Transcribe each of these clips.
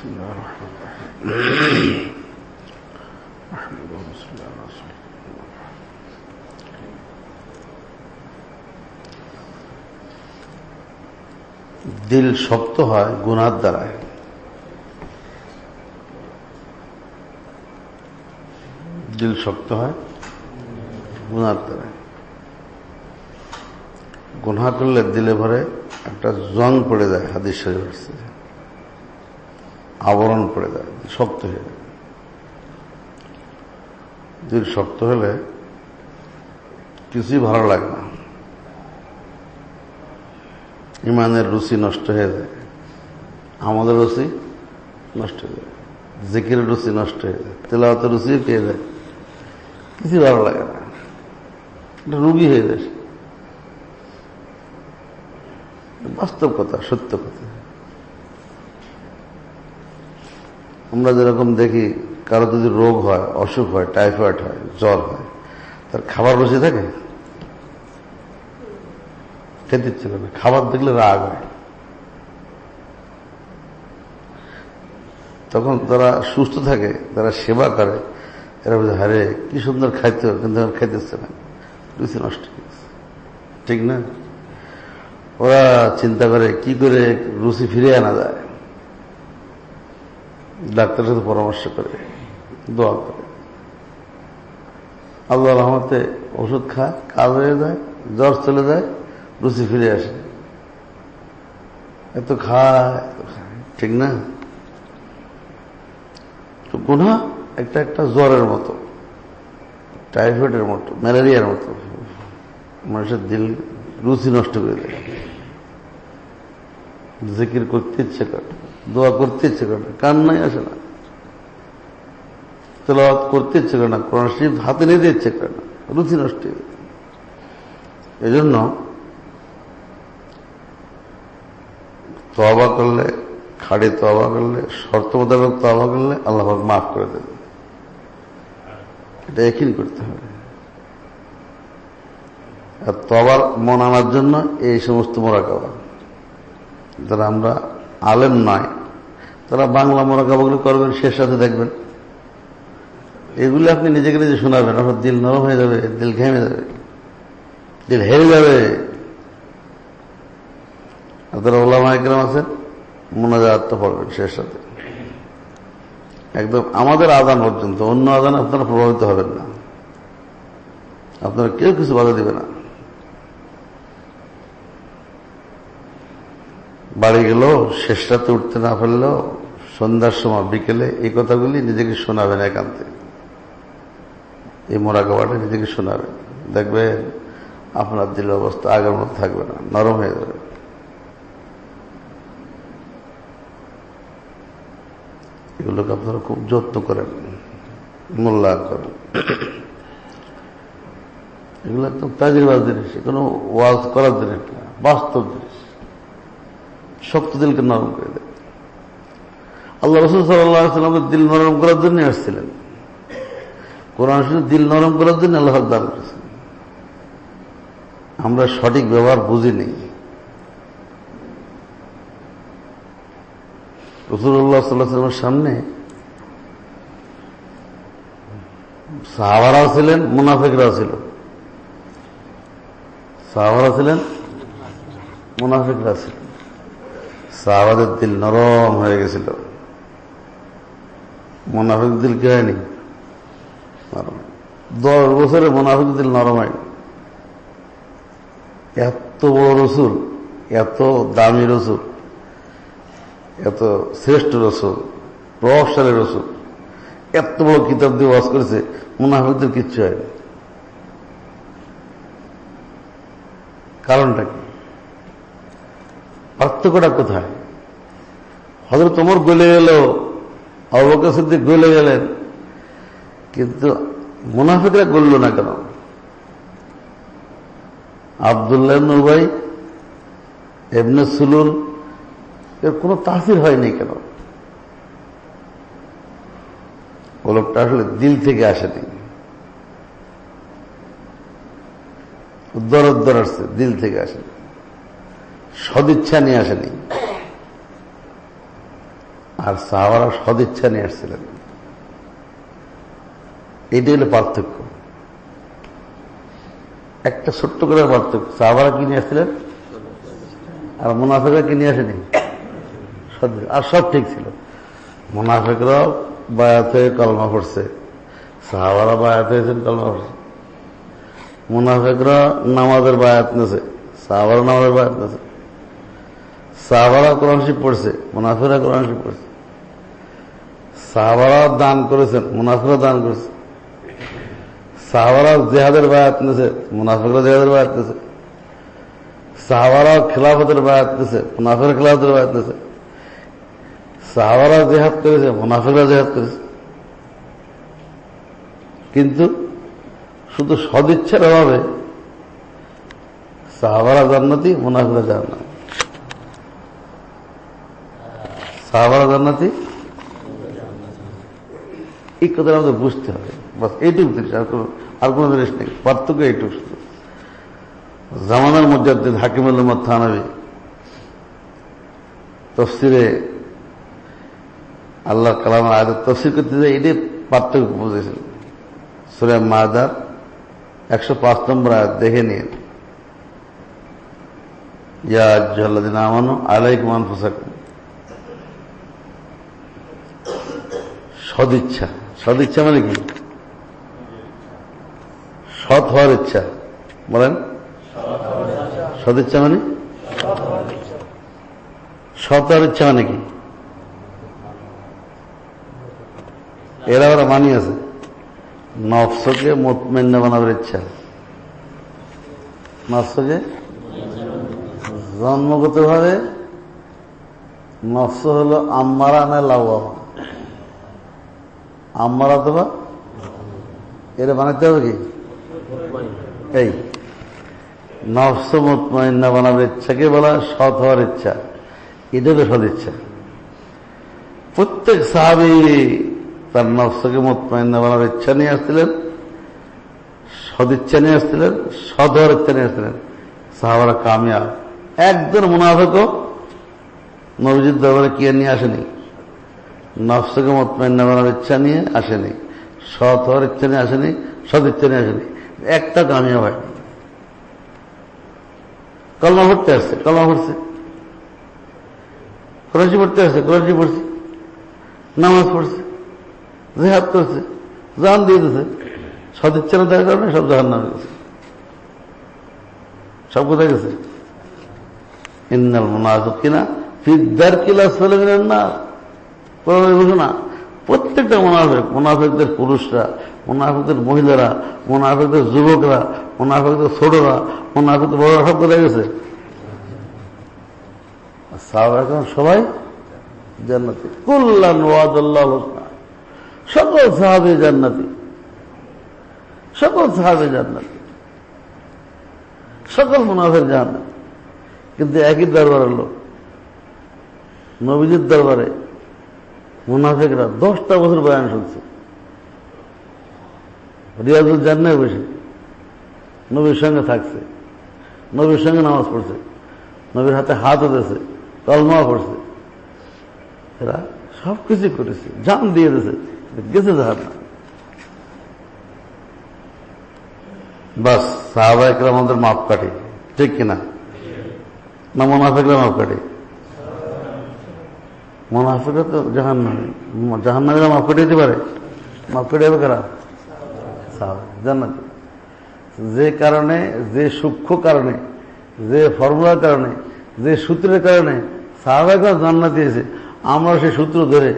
بسم الله الرحمن الرحيم أحمد وصلى الله على رسول দিল শক্ত হয় গুনার দ্বারায় দিল শক্ত হয় গুনার দ্বারায় গুনা করলে দিলে ভরে একটা জং পড়ে যায় হাদিস শরীফ আসছে আবরণ করে দেয়, শক্ত হয়ে যায়। দিল শক্ত হলে কিছুই ভালো লাগে না। ইমানের রুচি নষ্ট হয়ে যায়। আমাদের রুচি নষ্ট হয়ে যায়। জিকিরের রুচি নষ্ট হয়ে যায়। তেলাওয়াতের রুচি পেয়ে যায় কিছুই ভালো লাগে না। এটা রুগী হয়ে যায় বাস্তব কথা, সত্য কথা। আমরা যেরকম দেখি, কারও যদি রোগ হয়, অসুখ হয়, টাইফয়েড হয়, জ্বর হয়, তার খাবার বসে থাকে? খেতে ইচ্ছে করে না। খাবার দেখলে রাগ হয়। তখন তারা সুস্থ থাকে, তারা সেবা করে। এরা বলছে হারে কি সুন্দর খাইতে কিন্তু খাইতেছে না। রুচি নষ্ট ঠিক না? ওরা চিন্তা করে, কি করে রুচি ফিরে আনা যায়? ডাক্তারের সাথে পরামর্শ করে, দোয়া করে। আল্লাহ রহমতে ওষুধ খায়, কাজ হয়ে যায়, জ্বর চলে যায়, রুচি ফিরে আসে। এত খায় ঠিক না? তো গুণা একটা একটা জ্বরের মতো, টাইফয়েডের মতো, ম্যালেরিয়ার মতো, মানুষের দিল রুচি নষ্ট করে দেয়। জিকির করতে ইচ্ছে করে। দোয়া করতে ইচ্ছে করে না কান্নাই আসে না। তেলাওয়াত করতে ইচ্ছে করে না, কোরআন শরীফ হাতে নিতে ইচ্ছে করে না, রুচি নষ্ট হয়ে জন্য তবা করলে খাড়ে তবা করলে, শর্ত মোতাবেক তবা করলে আল্লাহ মাফ করে দেবে এটা একই করতে হবে। আর তবার মন আনার জন্য এই সমস্ত মোরাকাবা। যারা আমরা আলেম নয়। তারা বাংলা মোরাকাবাগুলো করবেন, শেষ সাথে দেখবেন। এগুলো আপনি নিজেকে নিজে শোনাবেন, আপনার দিল নরম হয়ে যাবে, দিল ঘেমে যাবে, দিল হেরে যাবে। আপনারা ওলামা একরাম আছেন মোনাজাতটা পড়বেন শেষ সাথে একদম আমাদের আদান পর্যন্ত, অন্য আদান আপনারা প্রভাবিত হবেন না। আপনারা কেউ কিছু বাধা দিবে না। বাড়ি গেল শেষ রাতে উঠতে না পারলেও সন্ধ্যার সময়, বিকেলে এই কথাগুলি নিজেকে শোনাবেন একান্তে। এই মোরাকাবাটা নিজেকে শোনাবেন দেখবেন আপনার দিল অবস্থা আগের মতো থাকবে না, নরম হয়ে যাবে। এগুলোকে আপনারা খুব যত্ন করেন মূল্যায়ন করেন। এগুলো একদম তাজিরবাজ জিনিস কোনো ওয়াজ করার জিনিস না, বাস্তব জিনিস। শক্ত দিলকে নরম করে দেয়। আল্লাহ রসুল সাল্লামের দিল নরম করার জন্য আসছিলেন। কোরআন শরীফ দিল নরম করার জন্য আল্লাহ দান করেছেন। আমরা সঠিক ব্যবহার বুঝিনি। রসুল্লাহ সাল্লাহামের সামনে সাহাবারাও ছিলেন, মুনাফিকরাও ছিল। সাহাবারা ছিলেন মুনাফিকরা ছিল। সাহাবাদের দিল নরম হয়ে গেছিল। মোনাফিক দিল কি হয়নি? দশ বছরে মোনাফিক দিল নরম হয়নি। এত বড় রসুল, এত দামি রসুল, এত শ্রেষ্ঠ রসুল, প্রভাবশালী রসুল, এত বড় কিতাব দিয়ে ওয়াজ করেছে মুনাফিকদের কিচ্ছু হয়নি। কারণটা কি? পার্থক্যটা কোথায়? হজরত তোমার গলে গেল অবকাশ গলে গেলেন, কিন্তু মুনাফিকরা গলল না কেন? আবদুল্লাহ নুরবাই এবনে সুলুল এর কোনো তাসির হয়নি কেন? ও লোকটা আসলে দিল থেকে আসেনি। উদ্দর উদ্দর আসছে, দিল থেকে আসেনি। সদিচ্ছা নিয়ে আসেনি। আর সাহাবারা সদিচ্ছা নিয়ে আসছিলেন। এটাই হলো পার্থক্য। একটা ছোট্ট করে পার্থক্য। সাহাবারা কি নিয়ে আসছিলেন? আর মুনাফেকরা কি নিয়ে আসেনি? আর সব ঠিক ছিল। মুনাফেকরাও বায়াত হয়ে কলমা পড়ছে। সাহাবারা বায়াত হয়েছেন কলমা পড়ছে। মুনাফেকরা নামাজের বায়াত নেছে সাহাবারা নামাজের বায়াত নেছে সাহাবারা কোরআন শিব পড়ছে মুনাফেরা কোরআন শিব পড়ছে। সাহাবারা দান করেছেন মুনাফেরা দান করেছে। সাহাবারা জেহাদের বায়াত নেছে মুনাফেকরা জেহাদের বায়াত নেছে সাহাবারা খেলাফতের বায়াত নেছে মুনাফের খেলাফতের বায়াত নেছে সাহাবারা জেহাদ করেছে, মুনাফেকরা জেহাদ করেছে। কিন্তু শুধু সদিচ্ছার অভাবে সাহাবারা জান্নাতি মুনাফেরা জান্নাত সাহাবারা জান্নাতি? এই কথাটা আমাদের বুঝতে হবে। বাস এইটুকু জিনিস, আর কোনো আর কোনো জিনিস নেই। পার্থক্য এইটুকু। শুধু জামানার মধ্যে হাকিমুল উম্মদ থানাবি তফসিরে আল্লাহ কালাম আয়াত তফসির করতে যায়, এটাই পার্থক্য বুঝেছেন। সুরে মাদার একশো পাঁচ নম্বর আয়াত, দেখে নিন। ইয়া আজ্জাল্লাদিন আমানু আলাইকুম আনফুসাকুম। সদিচ্ছা। সদিচ্ছা মানে কি? সৎ হওয়ার ইচ্ছা। বলেন। সদিচ্ছা মানে? সৎ হওয়ার ইচ্ছা মানে কি? এরা ওরা মানি আছে। নফসকে মোতমেন্না বানাবার ইচ্ছা। নফসকে জন্মগতভাবে নফস হলো আম্মারা না লাউয়া আম্মারা অথবা এটা বানাতে হবে কি? এই। নফস মুতমাইন্না বানাবার ইচ্ছাকে বলা সৎ হওয়ার ইচ্ছা এটা হলো সদ ইচ্ছা। প্রত্যেক সাহাবি তার নফসকে মুতমাইন্না বানাবার ইচ্ছা নিয়ে আসছিলেন সদিচ্ছা নিয়ে আসছিলেন, সৎ হওয়ার ইচ্ছা নিয়ে আসছিলেন। সাহাবারা কামিয়াব। একজন মুনাফেকও নবজিৎ দরবারে কি নিয়ে আসেনি? নফসকে মতমাইন্না বানার ইচ্ছা নিয়ে আসেনি। সৎ হওয়ার ইচ্ছা নিয়ে আসেনি সদ ইচ্ছা নিয়ে আসেনি। একটা কামিয়াব হয়নি কলমা পড়তে আসছে, কলমা পড়ছে। কোরআশি পড়তে আসছে কোরআশি পড়ছে। নামাজ পড়ছে, জেহাদ করছে জান দিয়ে দিছে। সদ ইচ্ছা না কারণে সব জাহান নামে গেছে। সব কোথায় গেছে? ইন্নাল মুনাফিকিনা ফিদ্দার কিলাস ফেলে গেলেন না কোরআনের ঘোষণা প্রত্যেকটা মোনাফেক, মোনাফেকদের পুরুষরা, মোনাফেকদের মহিলারা, মোনাফেকদের যুবকরা, মোনাফেকদের ছোটরা, মোনাফেকদের বড়রা সব কোথায় গেছে? সবাই জান্নাতি। কুল্লান ওয়াদাল্লাহ হোসনা। সকল সাহাবে জান্নাতি। সকল সাহাবে জান্নাতি। সকল মুনাফের জান্নাত কিন্তু একই দরবারের লোক। নবীজির দরবারে মুনাফেকরা দশটা বছর বয়ান শুনছে। রিয়াজুল জান্নায় বসে। নবীর সঙ্গে থাকছে। নবীর সঙ্গে নামাজ পড়ছে। নবীর হাতে হাতও দিয়েছে কলমা পড়ছে। এরা সব কিছু করেছে, জান দিয়ে দিয়েছে গেছে যাহার না বাস সাহাবা একরাম আমাদের মাপ কাটে ঠিক কিনা? না, মোনাফেকরা মাপ কাটে মোনাফেকরা তো জাহান নামে জাহান মাপ কেটে দিতে পারে যাবে কারা সাহাবা জান্নাত যে কারণে যে সূক্ষ্ম কারণে যে ফর্মুলার কারণে যে সূত্রের কারণে সাহাবাহিকরা জান্নাত দিয়েছে আমরা সে সূত্র ধরে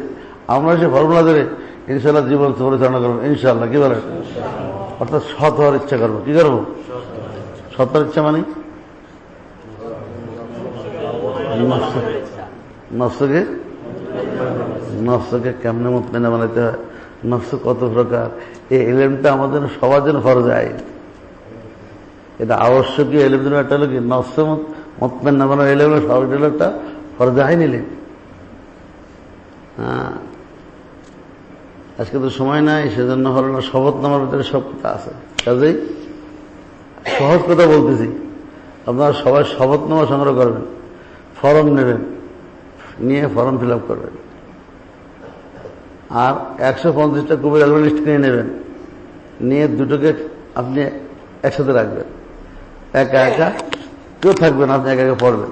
আমরা সে ফর্মুলা ধরে ইনশাল্লাহ জীবন পরিচালনা করব ইনশাল্লাহ কি বলে অর্থাৎ সৎ হওয়ার ইচ্ছা করব কি করব সৎ হওয়ার ইচ্ছা মানে নফসকে নফসকে কেমনে মুতমেনা বানাইতে হয়? নফস কত প্রকার? এই এলেমটা আমাদের সবার জন্য ফরজ আইন। এটা আবশ্যকীয় এলেম জন্য একটা হলো কি? নফস মুতমেনা বানানো এলেম সবার জন্য একটা ফরজ আইন এলেম হ্যাঁ। আজকে তো সময় নাই, সেজন্য হলো না, শপথ নামার ভিতরে সব কথা আছে। কাজেই সহজ কথা বলতেছি। আপনারা সবাই শপথনামা সংগ্রহ করবেন, ফর্ম নেবেন, নিয়ে ফর্ম ফিল আপ করবেন। আর একশো পঞ্চাশটা কবির লিস্ট নিয়ে নেবেন। নিয়ে দুটোকে আপনি একসাথে রাখবেন। একা একা কেউ থাকবেন আপনি একা একা পড়বেন।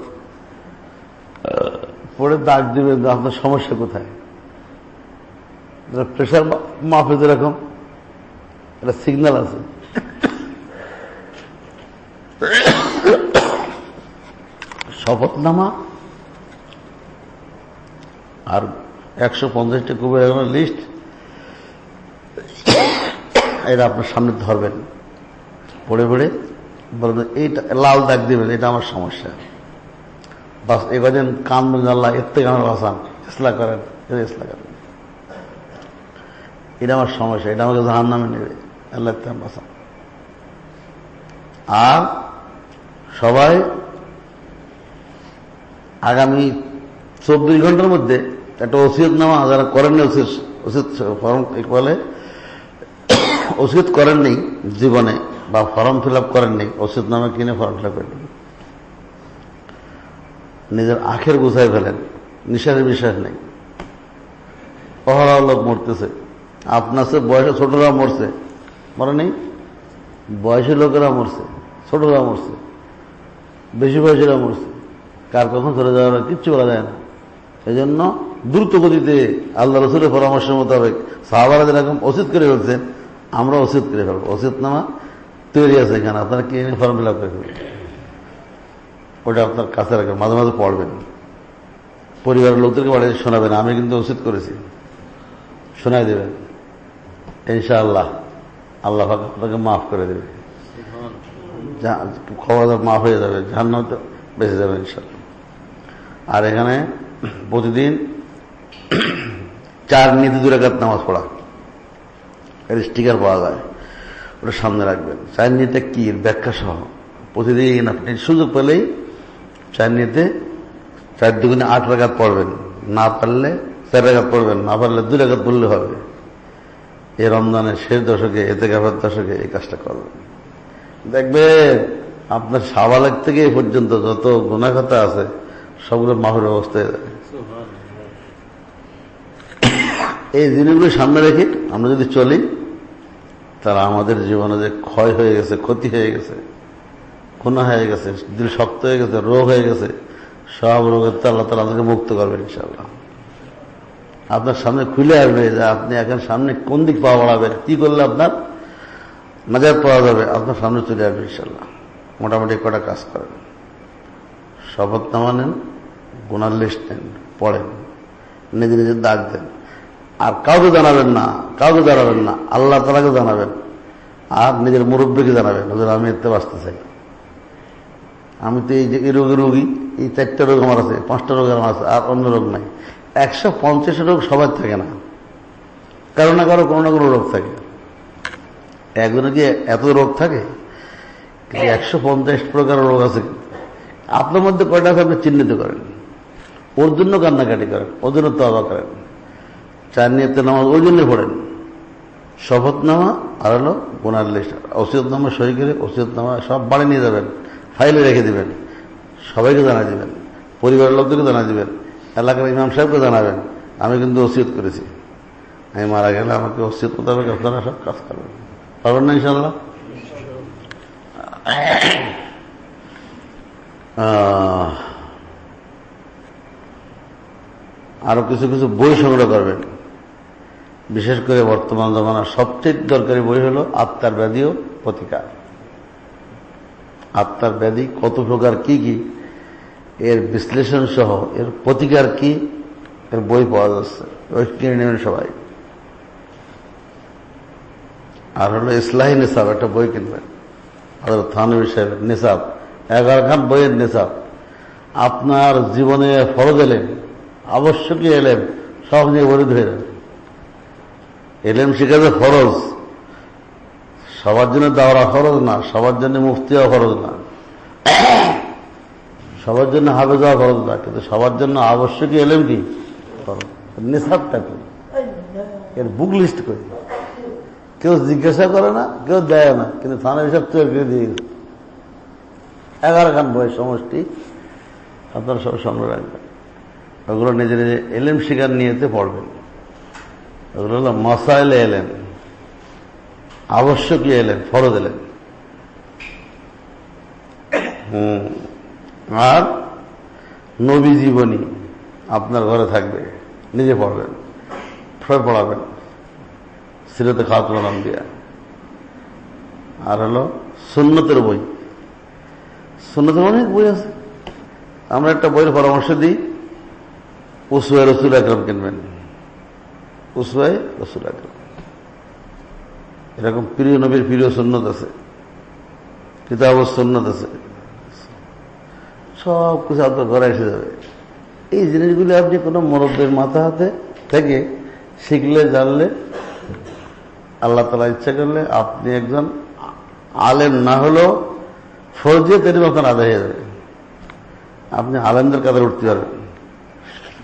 পড়ে দাগ দিবেন আপনার সমস্যা কোথায়। প্রেশার মাপে যেরকম একটা সিগন্যাল আছে। শপথনামা আর একশো পঞ্চাশটা কবির লিস্ট এটা আপনার সামনে ধরবেন। পড়ে পড়ে বলবেন, এইটা লাল দাগ দিবেন, এটা আমার সমস্যা। বাস এই কদিন কান আল্লাহ, এর থেকে আমার বাসান ইসলা করেন এটা ইসলা করেন। এটা আমার সমস্যা, এটা আমাকে জাহান নামে নেবে। আল্লাহ থেকে বাসান আর সবাই আগামী চব্বিশ ঘণ্টার মধ্যে একটা ওসিয়ত নামা, যারা করেননি ওসিয়ত ওসিয়ত ফর্ম বলে? ওষুধ করেননি জীবনে বা ফর্ম ফিল আপ করেননি ওষুধ নামে কিনে ফর্ম ফিল আপ করেন নিজের আখের গুছাই ফেলেন নিশারের বিশ্বাস নেই। অহরা লোক মরতেছে। আপনার সে বয়সে ছোটরা মরছে। মনে নেই? বয়সী লোকেরা মরছে, ছোটরা মরছে। বেশি বয়সীরা মরছে। কার কখন চলে যাওয়ার কিচ্ছু বলা যায় না। এই জন্য দ্রুত গতিতে আল্লাহ রসুলের পরামর্শ মোতাবেক সাহাবারা যেরকম ওষুধ করে ফেলছেন, আমরা ওষুধ করে ফেলব। ওষুধ নামা তৈরি আছে এখানে, আপনারা কিনে ফর্ম ফিল আপ করে ফেলবেন? ওটা আপনার কাছে রাখবেন, মাঝে মাঝে পড়বেন। পরিবারের লোকদেরকে বাড়িতে শোনাবেন, আমি কিন্তু ওষুধ করেছি। শোনাই দেবেন। ইনশাআল্লাহ, আল্লাহ আপনাকে মাফ করে দেবে। খবর মাফ হয়ে যাবে, জাহান্নাম তো বেঁচে যাবে ইনশাল্লাহ আর এখানে প্রতিদিন চার নীতি দুরাকাত নামাজ পড়া। এর স্টিকার পাওয়া যায়। ওটা সামনে রাখবেন। চার নীতিটা কি? ব্যাখ্যা সহ। প্রতিদিন আপনি সুযোগ পেলেই চার নীতিতে চার দুগুণে আট রাগাত পড়বেন। না পারলে চার রাগাত পড়বেন না। পারলে দুই রাগাত পড়লে হবে। এই রমজানের শেষ দশকে এতে গাফের দশকে এই কাজটা করবেন। দেখবেন, আপনার সাবালেক থেকে এই পর্যন্ত যত গুণাখাতা আছে, সবগুলো মাহুর অবস্থায় যাবে। এই জিনিসগুলো সামনে রেখে আমরা যদি চলি তারা আমাদের জীবনে যে ক্ষয় হয়ে গেছে, ক্ষতি হয়ে গেছে খুনা হয়ে গেছে, দিল শক্ত হয়ে গেছে, রোগ হয়ে গেছে, সব রোগের তো আল্লাহ তালা আমাদেরকে মুক্ত করবেন ইনশাল্লাহ আপনার সামনে খুলে আসবে যে আপনি এখন সামনে কোন দিক পাওয়া বাড়াবেন, কি করলে আপনার নাজার পাওয়া যাবে, আপনার সামনে চলে আসবে ইনশাল্লাহ মোটামুটি কটা কাজ করেন? শপথ নামা নেন, গুনার লিস্ট নেন, পড়েন, নিজে নিজে দাগ দেন। আর কাউকে জানাবেন না, কাউকে জানাবেন না, আল্লাহ তালাকে জানাবেন, আর নিজের মুরব্বীকে জানাবেন। ওদের আমি এতে বাঁচতে চাই আমি তো এই যে এই রোগের রোগী, এই চারটা রোগ আমার আছে, পাঁচটা রোগ আমার আছে, আর অন্য রোগ নাই। একশো পঞ্চাশ রোগ সবার থাকে না। কারও না কারও, কোনো না কোনো রোগ থাকে। একজনে কি এত রোগ থাকে? কিন্তু একশো পঞ্চাশ প্রকার রোগ আছে। আপনার মধ্যে কয়টা আছে আপনি চিহ্নিত করেন? ওর জন্য কান্নাকাটি করেন, ওর জন্য তবা করেন। চার নিয়তে নামাজ ওই জন্য পড়েন। শপথ নামা আর হলো গোনার লিস্ট ওসিয়ত নামা সই করে ওসিয়ত নামা সব বাড়ি নিয়ে যাবেন, ফাইলে রেখে দিবেন, সবাইকে জানা দিবেন, পরিবারের লোকদেরকে জানা দিবেন, এলাকার ইমাম সাহেবকে জানাবেন, আমি কিন্তু ওসিয়ত করেছি। আমি মারা গেলে আমাকে ওসিয়ত হবে আপনারা সব কাজ করবেন। পারবেন না ইনশাল্লাহ আরও কিছু কিছু বই সংগ্রহ করবেন। বিশেষ করে বর্তমান জমানার সবচেয়ে দরকারি বই হল আত্মার ব্যাধি ও প্রতিকার। আত্মার ব্যাধি কত প্রকার, কি কি? এর বিশ্লেষণ সহ এর প্রতিকার কি? এর বই পাওয়া যাচ্ছে। ওই কিনে নেবেন সবাই। আর হলো ইসলাহী নিসাব, একটা বই কিনবেন। হজরত থানবী সাহেবের নিসাব, এগারো খান বইয়ের নিসাব। আপনার জীবনে ফরজ এলেন, আবশ্যকীয় এলেন, সব নিয়ে বলে ধরে এলেম শিখাতে ফরজ। সবার জন্য দাওয়া ফরজ না, সবার জন্য মুফতি ফরজ না। সবার জন্য হাফেজ যাওয়া ফরজ না, কিন্তু সবার জন্য আবশ্যকীয় এলেম কি? ফরজ। নিসাবটা কি? এর বুক লিস্ট করি কেউ জিজ্ঞাসা করে না, কেউ দেয় না, কিন্তু থানা হিসাব তৈরি করে দিয়ে গেছে। এগারো খান বয়স সমষ্টি, আপনারা সব সংগ্রহ রাখবেন। ওগুলো নিজে নিজে এলেম শিকার নিয়েতে পড়বেন। ওগুলো হলো মশাইলে এলেন আবশ্যকীয় এলেন ফরজ এলেন হুম আর নবী জীবনী আপনার ঘরে থাকবে, নিজে পড়বেন ফয় পড়াবেন, সিরতে খাতুল দিয়া আর হলো সুন্নতের বই। সুন্নতের অনেক বই আছে। আমরা একটা বইয়ের পরামর্শ দিই উসুয়ে রসুল আকরম কিনবেন। উসুয়ে রসুল আকরম। এরকম প্রিয় নবীর প্রিয় সুন্নত আছে কিতাব সুন্নত আছে। সব কিছু আপনার ঘরে এসে যাবে। এই জিনিসগুলি আপনি কোনো মরব্বের মাথা হাতে থেকে শিখলে, জানলে, আল্লাহ তালা ইচ্ছা করলে আপনি একজন আলেম না হলেও ফৌজিয়ে তেরি মতন আদায় হয়ে যাবে। আপনি আলেমদের কাতারে উঠতে পারবেন।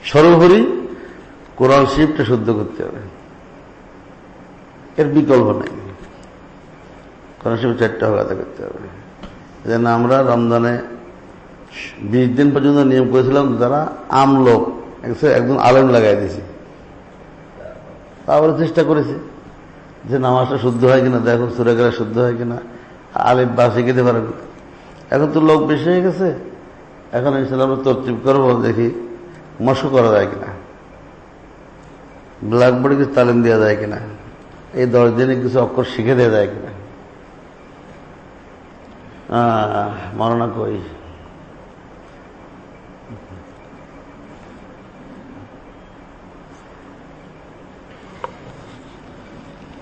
সর্বোপরি কোরআন শিফটে শুদ্ধ করতে হবে। এর বিকল্প নেই। কোরআন শিফট চারটা আদায় করতে হবে। যেন আমরা রমজানে বিশ দিন পর্যন্ত নিয়ম করেছিলাম যারা আম লোক একজন আলেম লাগাই দিয়েছি। তারপরে চেষ্টা করেছি যে নামাজটা শুদ্ধ হয় কিনা, দেখো সুরেগেরা শুদ্ধ হয় কিনা, আলিফ বা শিখে পারবে। এখন তো লোক বেশি হয়ে গেছে। এখন ইনশাল্লাহ আমরা তরতিব করব, দেখি মস্ক করা যায় কিনা। ব্ল্যাকবোর্ডে কিছু তালিম দেওয়া যায় কিনা? এই দশ দিনে কিছু অক্ষর শিখে দেওয়া যায় কিনা? মরণা কই?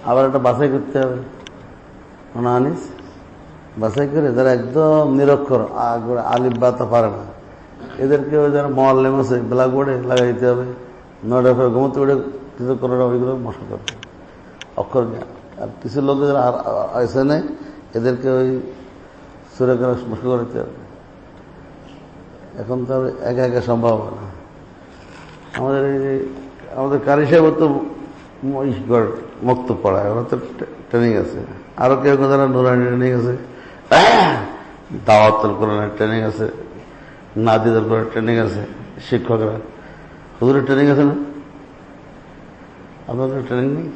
আবার একটা বাছাই করতে হবে। মনে আনিস। বাছাই করে যারা একদম নিরক্ষর আলিফ বা তা পারে না এদেরকে ওই যারা মহল্লেম আছে ব্ল্যাকবোর্ডে লাগাই দিতে হবে। নয়টা ঘুমোতে উঠে কিছু করে না ওইগুলো মশা করবে অক্ষর আর কিছু লোক আসে নেই, এদেরকে ওই সুরে করে মশা করতে হবে। এখন তো একা একা সম্ভব না। আমাদের এই আমাদের কারি সাহেব তো মুক্ত পড়ায় ওরা তো ট্রেনিং আছে। আরও কেউ কেউ যারা নুরানি ট্রেনিং আছে, দাওয়াতল কোরআনের ট্রেনিং আছে নাদিদল কোরআনের ট্রেনিং আছে, শিক্ষকরা। হুজুরের ট্রেনিং আছে না? আপনাদের ট্রেনিং নেই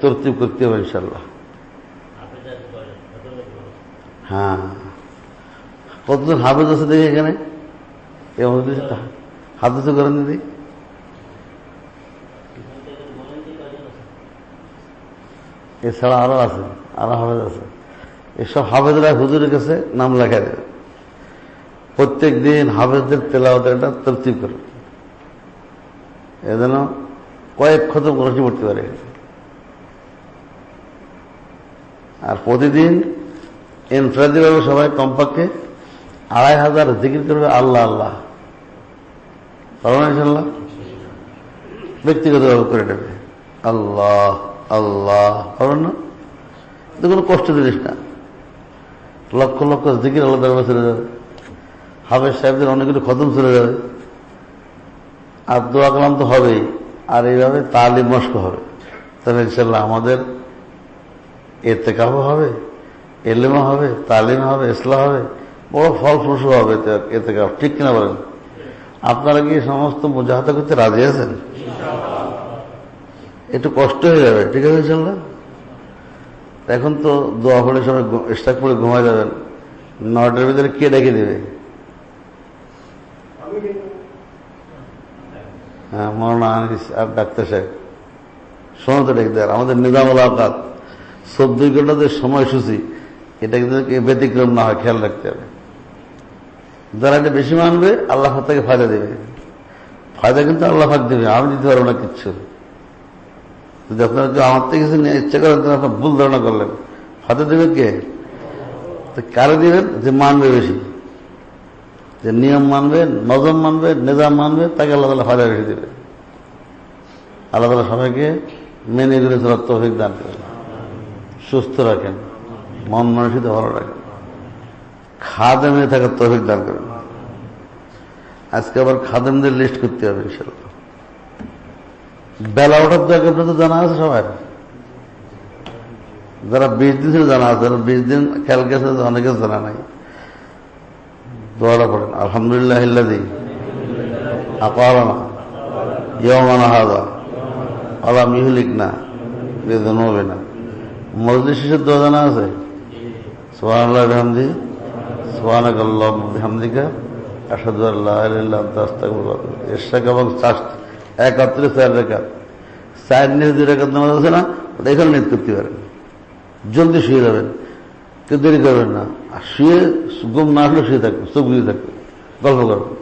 তরতিব করতে হবে ইনশাল্লাহ হ্যাঁ। কতজন হাফেজ আছে দেখি এখানে? এই আমাদের হাতে করেন দিদি এছাড়া আরও আছে, আরও হাফেজ আছে। এসব হাফেজরা হুজুরের কাছে নাম লেখা দেবে। প্রত্যেক দিন হাফেজদের তেলাওয়াতের একটা তরতিব করে। এজন্য কয়েক খতম খরচি পড়তে পারে? আর প্রতিদিন ইনফ্রাদিভাবে সবাই কমপক্ষে আড়াই হাজার জিকির করবে আল্লাহ আল্লাহ। পারব না ইনশাল্লাহ ব্যক্তিগতভাবে করে নেবে। আল্লাহ আল্লাহ। পারবেন না? কোনো কষ্ট জিনিস না। লক্ষ লক্ষ জিকির আল্লাহ দরবার যাবে। হাফেজ সাহেবদের অনেকগুলো খতম চলে যাবে। আর দোয়া কালাম তো হবেই আর এইভাবে তালিম মস্ক হবে। তাহলে ইনশাল্লাহ আমাদের এতে কাবু হবে, এলেমা হবে, তালিম হবে ইসলাম হবে, বড় ফল প্রসূ হবে এতে কাপ ঠিক কিনা বলেন? আপনারা কি সমস্ত মুজাহাতা করতে রাজি আছেন? একটু কষ্ট হয়ে যাবে, ঠিক আছে ইনশাল্লাহ এখন তো দোয়া পড়ে সবাই স্টাক পড়ে ঘুমা যাবেন। নয়টার ভিতরে কে ডেকে দেবে? মৌলানা আনিস আর ডাক্তার সাহেব। সময় তো ডেকে দেয় আমাদের নিজামুল আকাত চব্বিশ ঘন্টাদের সময়সূচি, এটা কিন্তু ব্যতিক্রম না হয়, খেয়াল রাখতে হবে। যারা এটা বেশি মানবে, আল্লাহ তাকে ফায়দা দেবে। ফায়দা কিন্তু আল্লাহ ফাঁক দেবে, আমি দিতে পারব না কিচ্ছু। যদি আপনারা কেউ আমার থেকে কিছু নিয়ে ইচ্ছা করেন আপনার ভুল ধারণা করলেন। ফায়দা দেবে কে? তো কারে দিবেন? যে মানবে বেশি। যে নিয়ম মানবে, নজম মানবে, নিজাম মানবে, তাকে আল্লাহ তালা ফায়দা বেশি দেবে। আল্লাহ তালা সবাইকে মেনে করে চলার তৌফিক দান করেন। সুস্থ রাখেন, মন মানসিকতা ভালো রাখেন। খাদে খাদেমে থাকার তৌফিক দান করেন। আজকে আবার খাদেমদের লিস্ট করতে হবে ইনশাল্লাহ বেলা ওঠার তো আগে তো জানা আছে সবাই যারা বিশ দিন ছিল জানা আছে বিশ দিন খেয়াল গেছে অনেকে জানা নাই। দোয়ারা করেন আলহামদুলিল্লাহ ইল্লাদি আকারানা ইয়মানা হাদা আলাম ইহলিক না বেদন হবে না মসজিদ শেষের দোয়া জানা আছে? সোহান আল্লাহ হামদি সোহানাক আল্লাহ হামদিকা আসাদু আল্লাহ আল্লাহ তাস্তাকুল্লাহ এরশাক এবং চাষ একাত্রে চার রেখাত চার নিয়ে দুই রেখাত নামাজ আছে না? ওটা এখানে নিত করতে পারেন। জলদি শুয়ে যাবেন কেউ দেরি করবেন না। А шие го марлаше така, сто години така. Долго